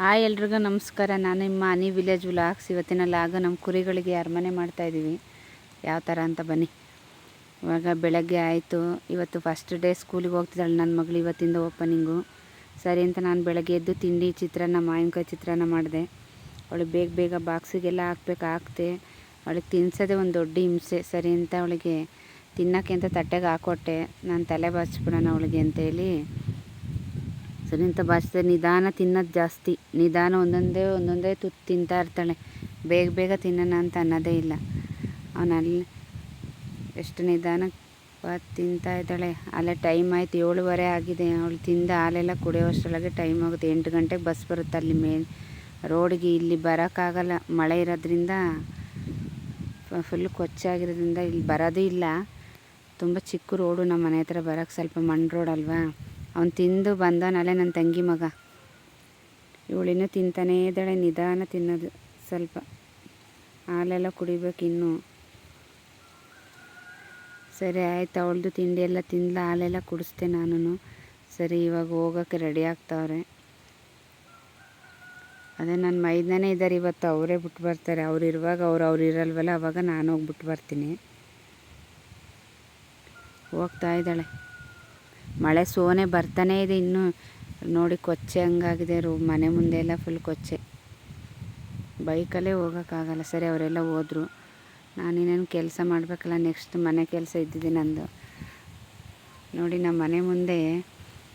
Hi ಎಲ್ರಿಗೂ ನಮಸ್ಕಾರ. ನಾನು ನಿಮ್ಮ ಅನಿ ವಿಲೇಜ್ ವ್ಲಾಗ್ಸ್. ಇವತ್ತಿನ ಲಾಗ ನಮ್ಮ ಕುರಿಗಳಿಗೆ ಅರಮನೆ ಮಾಡ್ತಾಯಿದ್ದೀವಿ ಯಾವ ಥರ ಅಂತ ಬನ್ನಿ. ಇವಾಗ ಬೆಳಗ್ಗೆ ಆಯಿತು. ಇವತ್ತು ಫಸ್ಟ್ ಡೇ ಸ್ಕೂಲಿಗೆ ಹೋಗ್ತಿದ್ದಾಳೆ ನನ್ನ ಮಗಳು ಇವತ್ತಿಂದ ಓಪನಿಂಗು ಸರಿ ಅಂತ ನಾನು ಬೆಳಗ್ಗೆ ಎದ್ದು ತಿಂಡಿ ಚಿತ್ರಾನ್ನ, ಮಾವಿನಕಾಯಿ ಚಿತ್ರಾನ್ನ ಮಾಡಿದೆ. ಅವಳಿಗೆ ಬೇಗ ಬೇಗ ಬಾಕ್ಸಿಗೆಲ್ಲ ಹಾಕ್ಬೇಕು, ಹಾಕ್ತೆ. ಅವಳಿಗೆ ತಿನ್ಸೋದೇ ಒಂದು ದೊಡ್ಡ ಹಿಂಸೆ. ಸರಿ ಅಂತ ಅವಳಿಗೆ ತಿನ್ನೋಕ್ಕೆ ಅಂತ ತಟ್ಟೆಗೆ ಹಾಕೊಟ್ಟೆ. ನಾನು ತಲೆ ಬಾಚಿಬಿಡೋಣ ಅವಳಿಗೆ ಅಂತೇಳಿ ಸರಿ ಅಂತ ಭಾಷೆ ನಿಧಾನ ತಿನ್ನೋದು ಜಾಸ್ತಿ. ನಿಧಾನ ಒಂದೊಂದೇ ಒಂದೊಂದೇ ತುತ್ತು ತಿಂತಾ ಇರ್ತಾಳೆ. ಬೇಗ ಬೇಗ ತಿನ್ನೋಣ ಅಂತ ಅನ್ನೋದೇ ಇಲ್ಲ. ಅವನಲ್ಲಿ ಎಷ್ಟು ನಿಧಾನ ತಿಂತಾ ಇದ್ದಾಳೆ. ಅಲ್ಲೇ ಟೈಮ್ ಆಯ್ತು, ಏಳುವರೆ ಆಗಿದೆ. ಅವಳು ತಿಂದ ಹಾಲೆಲ್ಲ ಕುಡಿಯೋಷ್ಟರೊಳಗೆ ಟೈಮ್ ಆಗುತ್ತೆ. ಎಂಟು ಗಂಟೆಗೆ ಬಸ್ ಬರುತ್ತೆ ಅಲ್ಲಿ ಮೇಲೆ ರೋಡಿಗೆ ಇಲ್ಲಿ ಬರೋಕ್ಕಾಗಲ್ಲ. ಮಳೆ ಇರೋದ್ರಿಂದ ಫುಲ್ ಕೊಚ್ಚಾಗಿರೋದ್ರಿಂದ ಇಲ್ಲಿ ಬರೋದೂ ಇಲ್ಲ. ತುಂಬ ಚಿಕ್ಕ ರೋಡು, ನಮ್ಮ ಮನೆ ಹತ್ರ ಬರೋಕ್ಕೆ ಸ್ವಲ್ಪ ಮಣ್ಣು ರೋಡ್ ಅಲ್ವಾ? ಅವ್ನು ತಿಂದು ಬಂದವನಲ್ಲೇ ನನ್ನ ತಂಗಿ ಮಗ. ಇವಳಿನ್ನೂ ತಿಂತಾನೇ ಇದ್ದಾಳೆ, ನಿಧಾನ ತಿನ್ನೋದು ಸ್ವಲ್ಪ. ಹಾಲೆಲ್ಲ ಕುಡಿಬೇಕು ಇನ್ನೂ. ಸರಿ ಆಯ್ತು, ಅವಳದು ತಿಂಡಿ ಎಲ್ಲ ತಿಂದ್ಲ, ಹಾಲೆಲ್ಲ ಕುಡಿಸ್ದೆ ನಾನು ಸರಿ, ಇವಾಗ ಹೋಗೋಕ್ಕೆ ರೆಡಿ ಆಗ್ತಾವ್ರೆ. ಅದೇ ನನ್ನ ಮೈದಾನೇ ಇದ್ದಾರೆ, ಇವತ್ತು ಅವರೇ ಬಿಟ್ಟು ಬರ್ತಾರೆ. ಅವ್ರು ಇರುವಾಗ ಅವ್ರು ಅವ್ರು ಇರಲ್ವಲ್ಲ, ಅವಾಗ ನಾನು ಹೋಗ್ಬಿಟ್ಟು ಬರ್ತೀನಿ. ಹೋಗ್ತಾ ಇದ್ದಾಳೆ. ಮಳೆ ಸೋನೆ ಬರ್ತಾನೇ ಇದೆ ಇನ್ನೂ. ನೋಡಿ ಕೊಚ್ಚೆ ಹಂಗಾಗಿದೆ, ರೂ, ಮನೆ ಮುಂದೆ ಎಲ್ಲ ಫುಲ್ ಕೊಚ್ಚೆ. ಬೈಕಲ್ಲೇ ಹೋಗೋಕ್ಕಾಗಲ್ಲ, ಸರಿ ಅವರೆಲ್ಲ ಹೋದರು. ನಾನಿನ್ನೇನು ಕೆಲಸ ಮಾಡಬೇಕಲ್ಲ ನೆಕ್ಸ್ಟ್ ಮನೆ ಕೆಲಸ ಇದ್ದಿದೆ ನಂದು. ನೋಡಿ ನಮ್ಮ ಮನೆ ಮುಂದೆ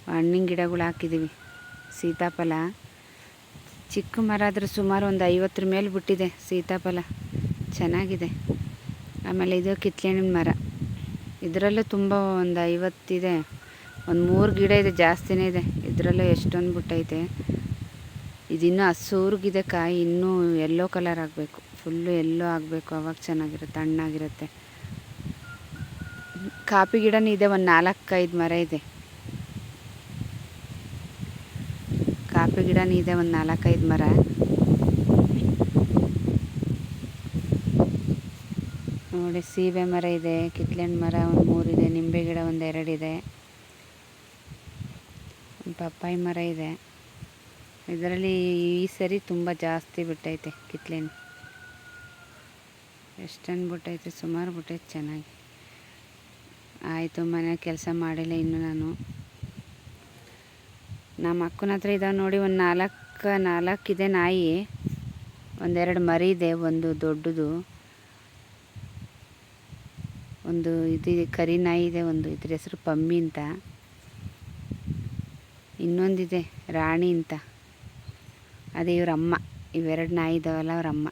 ಹಣ್ಣಿನ ಗಿಡಗಳು ಹಾಕಿದ್ದೀವಿ ಸೀತಾಫಲ. ಚಿಕ್ಕ ಮರ ಆದರೆ ಸುಮಾರು ಒಂದು ಐವತ್ತರ ಮೇಲೆ ಬಿಟ್ಟಿದೆ ಸೀತಾಫಲ. ಚೆನ್ನಾಗಿದೆ. ಆಮೇಲೆ ಇದು ಕಿತ್ಲೆ ಮರ. ಇದರಲ್ಲೂ ತುಂಬ ಒಂದು ಐವತ್ತಿದೆ. ಒಂದು ಮೂರು ಗಿಡ ಇದೆ, ಜಾಸ್ತಿನೇ ಇದೆ. ಇದರಲ್ಲೇ ಎಷ್ಟೊಂದು ಬಿಟ್ಟೈತೆ. ಇದಿನ್ನೂ ಹಸೂರ್ಗಿದೆ ಕಾಯಿ, ಇನ್ನೂ ಎಲ್ಲೋ ಕಲರ್ ಆಗಬೇಕು. ಫುಲ್ಲು ಎಲ್ಲೋ ಆಗಬೇಕು, ಅವಾಗ ಚೆನ್ನಾಗಿರುತ್ತೆ ಹಣ್ಣಾಗಿರುತ್ತೆ ಕಾಫಿ ಗಿಡನೂ ಇದೆ, ಒಂದು ನಾಲ್ಕೈದು ಮರ ಇದೆ. ಕಾಫಿ ಗಿಡನೂ ಇದೆ, ಒಂದು ನಾಲ್ಕೈದು ಮರ. ನೋಡಿ, ಸೀಬೆ ಮರ ಇದೆ ಕಿತ್ಲೆಹಣ್ಣು ಮರ ಒಂದು ಮೂರಿದೆ ನಿಂಬೆ ಗಿಡ ಒಂದು ಎರಡಿದೆ ಪಪ್ಪಾಯಿ ಮರ ಇದೆ. ಇದರಲ್ಲಿ ಈ ಸರಿ ತುಂಬ ಜಾಸ್ತಿ ಬಿಟ್ಟೈತೆ ಕಿತ್ಲೇನು. ಎಷ್ಟೊಂದು ಬಿಟ್ಟೈತೆ, ಸುಮಾರು ಬಿಟ್ಟೈತೆ ಚೆನ್ನಾಗಿ. ಆಯಿತು, ಮನೆ ಕೆಲಸ ಮಾಡಿಲ್ಲ ಇನ್ನು ನಾನು. ನಮ್ಮ ಅಕ್ಕನ ಹತ್ರ ಇದಾವೆ ನೋಡಿ, ಒಂದು ನಾಲ್ಕು ನಾಲ್ಕು ಇದೆ ನಾಯಿ. ಒಂದೆರಡು ಮರಿ ಇದೆ, ಒಂದು ದೊಡ್ಡದು. ಒಂದು ಇದು, ಕರಿ ನಾಯಿ ಇದೆ, ಒಂದು ಇದ್ರ ಹೆಸರು ಪಮ್ಮಿ ಅಂತ. ಇನ್ನೊಂದಿದೆ, ರಾಣಿ ಅಂತ. ಅದೇ ಇವ್ರ ಅಮ್ಮ ಇವೆರಡು ನಾಯಿ ಇದ್ದಾವಲ್ಲ ಅವರಮ್ಮ.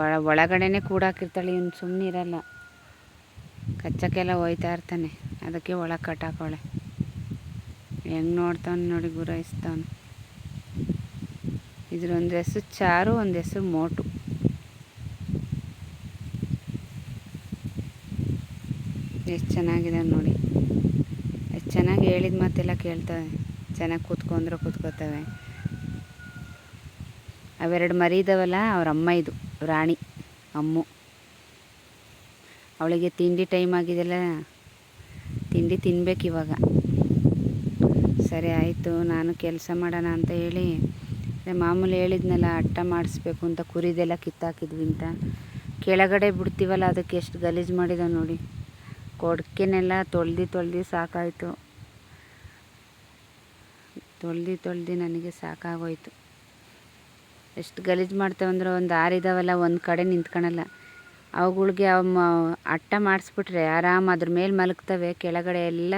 ಒಳ, ಒಳಗಡೆನೇ ಕೂಡಾಕಿರ್ತಾಳೆ, ಇವ್ನು ಸುಮ್ಮನೆ ಇರಲ್ಲ. ಕಚ್ಚಕ್ಕೆಲ್ಲ ಹೋಯ್ತಾ ಇರ್ತಾನೆ, ಅದಕ್ಕೆ ಒಳಗೆ ಕಟ್ಟಾಕೋಳೆ ಹೆಂಗೆ ನೋಡ್ತಾವನು ನೋಡಿ ಗುರಾಯಿಸ್ತಾವನು. ಇದ್ರೊಂದು ಹೆಸರು ಚಾರು, ಒಂದು ಹೆಸರು ಮೋಟು. ಎಷ್ಟು ಚೆನ್ನಾಗಿದೆ ನೋಡಿ. ಚೆನ್ನಾಗಿ ಹೇಳಿದ ಮಾತೆಲ್ಲ ಕೇಳ್ತವೆ. ಚೆನ್ನಾಗಿ ಕೂತ್ಕೊಂಡ್ರೆ ಕೂತ್ಕೋತವೆ. ಅವೆರಡು ಮರಿ ಇದ್ದಾವಲ್ಲ ಅವ್ರ ಅಮ್ಮ ಇದು, ರಾಣಿ, ಅಮ್ಮು. ಅವಳಿಗೆ ತಿಂಡಿ ಟೈಮ್ ಆಗಿದೆಲ್ಲ, ತಿಂಡಿ ತಿನ್ಬೇಕು ಇವಾಗ. ಸರಿ ಆಯಿತು, ನಾನು ಕೆಲಸ ಮಾಡೋಣ ಅಂತ ಹೇಳಿ ಮಾಮೂಲಿ ಹೇಳಿದ್ನಲ್ಲ, ಅಟ್ಟ ಮಾಡಿಸ್ಬೇಕು ಅಂತ ಕುರಿದೆಲ್ಲ ಕಿತ್ತಾಕಿದ್ವಿ ಅಂತ. ಕೆಳಗಡೆ ಬಿಡ್ತೀವಲ್ಲ, ಅದಕ್ಕೆ ಎಷ್ಟು ಗಲೀಜು ಮಾಡಿದ ನೋಡಿ. ಕೊಡ್ಕೆನೆಲ್ಲ ತೊಳ್ದು ತೊಳ್ದು ಸಾಕಾಯಿತು. ತೊಳ್ದು ತೊಳ್ದು ನನಗೆ ಸಾಕಾಗೋಯ್ತು. ಎಷ್ಟು ಗಲೀಜು ಮಾಡ್ತೇವೆ ಅಂದ್ರೆ ಒಂದು ಆರಿದಾವಲ್ಲ ಒಂದು ಕಡೆ ನಿಂತ್ಕೊಳಲ್ಲ ಅವುಗಳಿಗೆ ಅವ ಅಟ್ಟ ಮಾಡಿಸ್ಬಿಟ್ರೆ ಆರಾಮ ಅದ್ರ ಮೇಲೆ ಮಲಗ್ತವೆ. ಕೆಳಗಡೆ ಎಲ್ಲ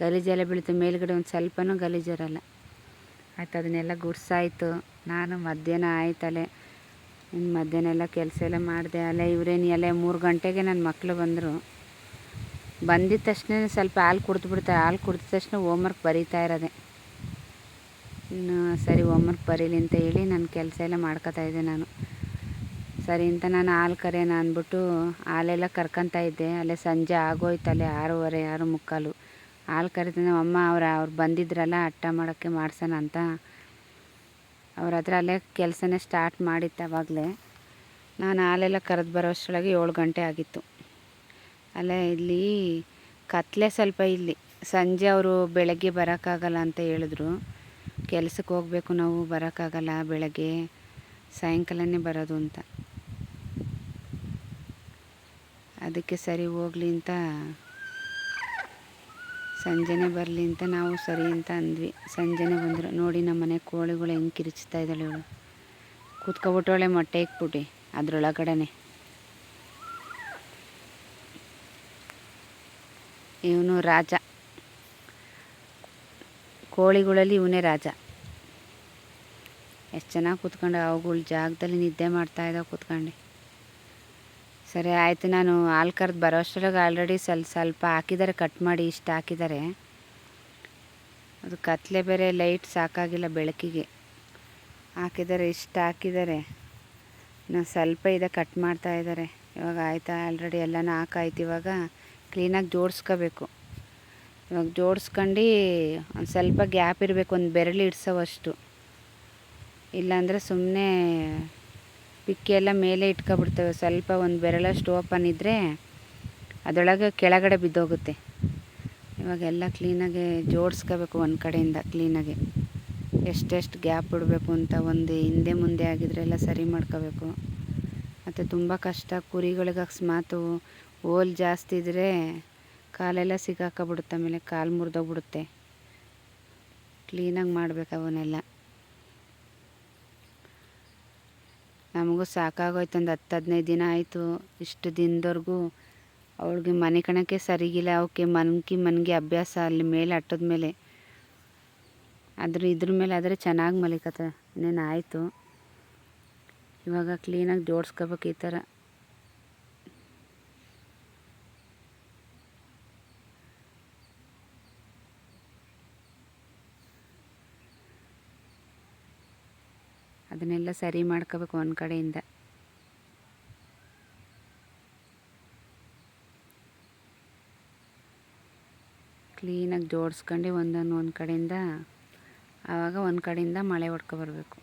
ಗಲೀಜೆಲ್ಲ ಬೀಳ್ತವೆ ಮೇಲ್ಗಡೆ ಒಂದು ಸ್ವಲ್ಪನೂ ಗಲೀಜಿರಲ್ಲ ಆಯ್ತು, ಅದನ್ನೆಲ್ಲ ಗುಡ್ಸಾಯಿತು. ನಾನು ಮಧ್ಯಾಹ್ನ ಆಯ್ತಲೆ ಇನ್ನು ಮಧ್ಯಾಹ್ನ ಎಲ್ಲ ಕೆಲಸ ಎಲ್ಲ ಮಾಡಿದೆ ಅಲ್ಲೇ ಇವರೇನು ಎಲ್ಲ ಮೂರು ಗಂಟೆಗೆ ನನ್ನ ಮಕ್ಕಳು ಬಂದರು. ಬಂದಿದ ತಕ್ಷಣ ಸ್ವಲ್ಪ ಹಾಲು ಕುಡಿದ್ಬಿಡ್ತಾರೆ ಹಾಲು ಕುಡಿದ ತಕ್ಷಣ ಹೋಮ್ವರ್ಕ್ ಬರೀತಾ ಇರೋದೆ. ಇನ್ನು ಸರಿ ಹೋಮ್ವರ್ಕ್ ಬರೀಲಿ ಅಂತ ಹೇಳಿ ನನ್ನ ಕೆಲಸ ಎಲ್ಲ ಮಾಡ್ಕೋತಾ ಇದ್ದೆ ನಾನು. ಸರಿ ಅಂತ ನಾನು ಹಾಲು ಕರೆಯೋಣ ಅಂದ್ಬಿಟ್ಟು ಹಾಲೆಲ್ಲ ಕರ್ಕೊತಾ ಇದ್ದೆ. ಅಲ್ಲೇ ಸಂಜೆ ಆಗೋಯ್ತು ಅಲ್ಲೇ ಆರೂವರೆ, ಆರು ಮುಕ್ಕಾಲು. ಹಾಲು ಕರಿತ ನಮ್ಮ ಅಮ್ಮ ಅವ್ರು ಅವ್ರು ಬಂದಿದ್ರಲ್ಲ, ಅಟ್ಟ ಮಾಡೋಕ್ಕೆ ಮಾಡ್ಸೋಣ ಅಂತ. ಅವ್ರ ಹತ್ರ ಅಲ್ಲೇ ಕೆಲಸನೇ ಸ್ಟಾರ್ಟ್ ಮಾಡಿತ್ತು ಅವಾಗಲೇ. ನಾನು ಹಾಲೆಲ್ಲ ಕರೆದು ಬರೋಷ್ಟರೊಳಗೆ ಏಳು ಗಂಟೆ ಆಗಿತ್ತು. ಅಲ್ಲೇ ಇಲ್ಲಿ ಕತ್ಲೆ ಸ್ವಲ್ಪ ಇಲ್ಲಿ. ಸಂಜೆ ಅವರು ಬೆಳಗ್ಗೆ ಬರೋಕ್ಕಾಗಲ್ಲ ಅಂತ ಹೇಳಿದ್ರು. ಕೆಲಸಕ್ಕೆ ಹೋಗಬೇಕು ನಾವು, ಬರೋಕ್ಕಾಗಲ್ಲ ಬೆಳಗ್ಗೆ, ಸಾಯಂಕಾಲನೇ ಬರೋದು ಅಂತ. ಅದಕ್ಕೆ ಸರಿ ಹೋಗ್ಲಿ ಅಂತ, ಸಂಜೆನೇ ಬರಲಿ ಅಂತ ನಾವು ಸರಿ ಅಂತ ಅಂದ್ವಿ. ಸಂಜೆನೇ ಬಂದರು. ನೋಡಿ ನಮ್ಮ ಮನೆ ಕೋಳಿಗಳು ಹೆಂಗೆ ಕಿರಿಚ್ತಾ ಇದ್ದಾಳೆ ಇವಳು. ಕೂತ್ಕೊಬಿಟ್ಟವಳೆ ಮೊಟ್ಟೆ ಇಕ್ಬಿಟ್ಟು ಅದರೊಳಗಡೆ ಇವನು ರಾಜ. ಕೋಳಿಗಳಲ್ಲಿ ಇವನೇ ರಾಜ. ಎಷ್ಟು ಚೆನ್ನಾಗಿ ಕೂತ್ಕೊಂಡು, ಅವುಗಳ ಜಾಗದಲ್ಲಿ ನಿದ್ದೆ ಮಾಡ್ತಾ ಇದ್ದಾವೆ ಕೂತ್ಕೊಂಡು. ಸರಿ, ಆಯಿತು, ನಾನು ಹಾಲು ಕರೆದು ಬರೋ ಆಲ್ರೆಡಿ ಸ್ವಲ್ಪ ಸ್ವಲ್ಪ ಹಾಕಿದ್ದಾರೆ ಕಟ್ ಮಾಡಿ ಇಷ್ಟು ಹಾಕಿದ್ದಾರೆ ಅದು ಕತ್ಲೆ ಬೇರೆ ಲೈಟ್ ಸಾಕಾಗಿಲ್ಲ ಬೆಳಕಿಗೆ. ಹಾಕಿದ್ದಾರೆ ಇಷ್ಟು ಹಾಕಿದ್ದಾರೆ ಇನ್ನು ಸ್ವಲ್ಪ ಇದೆ ಕಟ್ ಮಾಡ್ತಾ ಇದ್ದಾರೆ ಇವಾಗ ಆಯಿತಾ ಆಲ್ರೆಡಿ ಎಲ್ಲನೂ ಹಾಕಾಯ್ತು ಇವಾಗ. ಕ್ಲೀನಾಗಿ ಜೋಡಿಸ್ಕೋಬೇಕು. ಇವಾಗ ಜೋಡಿಸ್ಕೊಂಡು ಒಂದು ಸ್ವಲ್ಪ ಗ್ಯಾಪ್ ಇರಬೇಕು, ಒಂದು ಬೆರಳು ಇಡ್ಸೋವಷ್ಟು. ಇಲ್ಲಾಂದರೆ ಸುಮ್ಮನೆ ಪಿಕ್ಕಿ ಎಲ್ಲ ಮೇಲೆ ಇಟ್ಕೊಬಿಡ್ತೇವೆ. ಸ್ವಲ್ಪ ಒಂದು ಬೆರಳಷ್ಟು ಓಪನ್ ಇದ್ದರೆ ಅದರೊಳಗೆ ಕೆಳಗಡೆ ಬಿದ್ದೋಗುತ್ತೆ. ಇವಾಗೆಲ್ಲ ಕ್ಲೀನಾಗಿ ಜೋಡಿಸ್ಕೋಬೇಕು ಒಂದು ಕಡೆಯಿಂದ ಕ್ಲೀನಾಗಿ. ಎಷ್ಟೆಷ್ಟು ಗ್ಯಾಪ್ ಬಿಡಬೇಕು ಅಂತ ಒಂದು ಹಿಂದೆ ಮುಂದೆ ಆಗಿದ್ರೆ ಎಲ್ಲ ಸರಿ ಮಾಡ್ಕೋಬೇಕು. ಮತ್ತು ತುಂಬ ಕಷ್ಟ ಕುರಿಗಳಿಗೆ ಅಕಸ್ಮಾತು ಹೋಲ್ ಜಾಸ್ತಿ ಇದ್ದರೆ ಕಾಲೆಲ್ಲ ಸಿಗಾಕಬಿಡುತ್ತೆ, ಆಮೇಲೆ ಕಾಲು ಮುರಿದೋಗ್ಬಿಡುತ್ತೆ. ಕ್ಲೀನಾಗಿ ಮಾಡಬೇಕು ಅವನ್ನೆಲ್ಲ. ನಮಗೂ ಸಾಕಾಗೋಯ್ತು, ಒಂದು ಹತ್ತು ಹದಿನೈದು ದಿನ ಆಯಿತು. ಇಷ್ಟು ದಿನದವರೆಗೂ ಅವಳಿಗೆ ಮನೆ ಕಣಕ್ಕೆ ಸರಿಗಿಲ್ಲ ಅವಕ್ಕೆ ಮನ್ಕಿ ಮನ್ಗೆ ಅಭ್ಯಾಸ ಅಲ್ಲಿ ಮೇಲೆ ಅಟ್ಟದ ಮೇಲೆ. ಅದ್ರ ಇದ್ರ ಮೇಲೆ ಆದರೆ ಚೆನ್ನಾಗಿ ಮಲಿಕತ್ತ. ಇನ್ನೇನು ಆಯಿತು. ಇವಾಗ ಕ್ಲೀನಾಗಿ ಜೋಡಿಸ್ಕೋಬೇಕು ಈ ಥರ. ಅದನ್ನೆಲ್ಲ ಸರಿ ಮಾಡ್ಕೋಬೇಕು ಒಂದು ಕಡೆಯಿಂದ. ಕ್ಲೀನಾಗಿ ಜೋಡಿಸ್ಕೊಂಡು ಒಂದೊಂದು ಒಂದು ಕಡೆಯಿಂದ. ಆವಾಗ ಒಂದು ಕಡೆಯಿಂದ ಮಳೆ ಹೊಡ್ಕೊಬರ್ಬೇಕು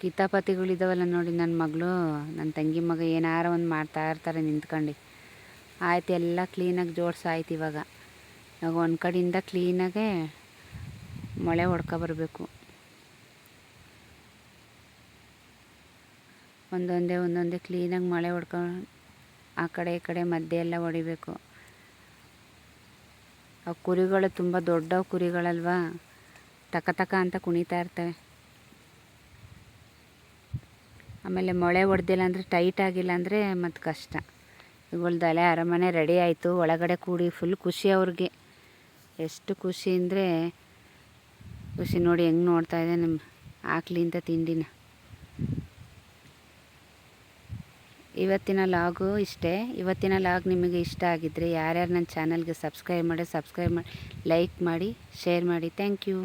ಕಿತಾಪತಿಗಳಿದಾವಲ್ಲ ನೋಡಿ ನನ್ನ ಮಗಳು ನನ್ನ ತಂಗಿ ಮಗ ಏನಾರ ಒಂದು ಮಾಡ್ತಾ ಇರ್ತಾರೆ ನಿಂತ್ಕೊಂಡು. ಆಯ್ತು, ಎಲ್ಲ ಕ್ಲೀನಾಗಿ ಜೋಡಿಸಾಯ್ತು ಇವಾಗ. ಇವಾಗ ಒಂದು ಕಡೆಯಿಂದ ಕ್ಲೀನಾಗೆ ಮಳೆ ಹೊಡ್ಕೊಬರ್ಬೇಕು ಒಂದೊಂದೇ ಒಂದೊಂದೇ ಕ್ಲೀನಾಗಿ ಮಳೆ ಹೊಡ್ಕೊ, ಆ ಕಡೆ, ಈ ಕಡೆ ಮಧ್ಯೆ ಎಲ್ಲ ಹೊಡಿಬೇಕು. ಆ ಕುರಿಗಳು ತುಂಬ ದೊಡ್ಡ ಕುರಿಗಳಲ್ವಾ? ತಕ ತಕ ಅಂತ ಕುಣಿತಾ ಇರ್ತವೆ. ಆಮೇಲೆ ಮೊಳೆ ಹೊಡೆದಿಲ್ಲ ಅಂದರೆ ಟೈಟ್ ಆಗಿಲ್ಲ ಅಂದರೆ ಮತ್ತು ಕಷ್ಟ. ಇವುಗಳ್ದಲೆ ಅರಮನೆ ರೆಡಿ ಆಯಿತು, ಒಳಗಡೆ ಕೂಡಿ ಫುಲ್ ಖುಷಿ ಅವ್ರಿಗೆ. ಎಷ್ಟು ಖುಷಿ ಅಂದರೆ ಖುಷಿ ನೋಡಿ ಹೆಂಗೆ ನೋಡ್ತಾ ಇದೆ ನಮ್ಮ ಹಾಕ್ಲಿ ಅಂತ ತಿಂಡಿನ. ಇವತ್ತಿನ ಲಾಗು ಇಷ್ಟೇ. ಇವತ್ತಿನ ಲಾಗ್ ನಿಮಗೆ ಇಷ್ಟ ಆಗಿದ್ದರೆ ಯಾರ್ಯಾರು ನನ್ನ ಚಾನಲ್ಗೆ ಸಬ್ಸ್ಕ್ರೈಬ್ ಮಾಡಿ ಸಬ್ಸ್ಕ್ರೈಬ್ ಮಾಡಿ, ಲೈಕ್ ಮಾಡಿ, ಶೇರ್ ಮಾಡಿ. Thank you.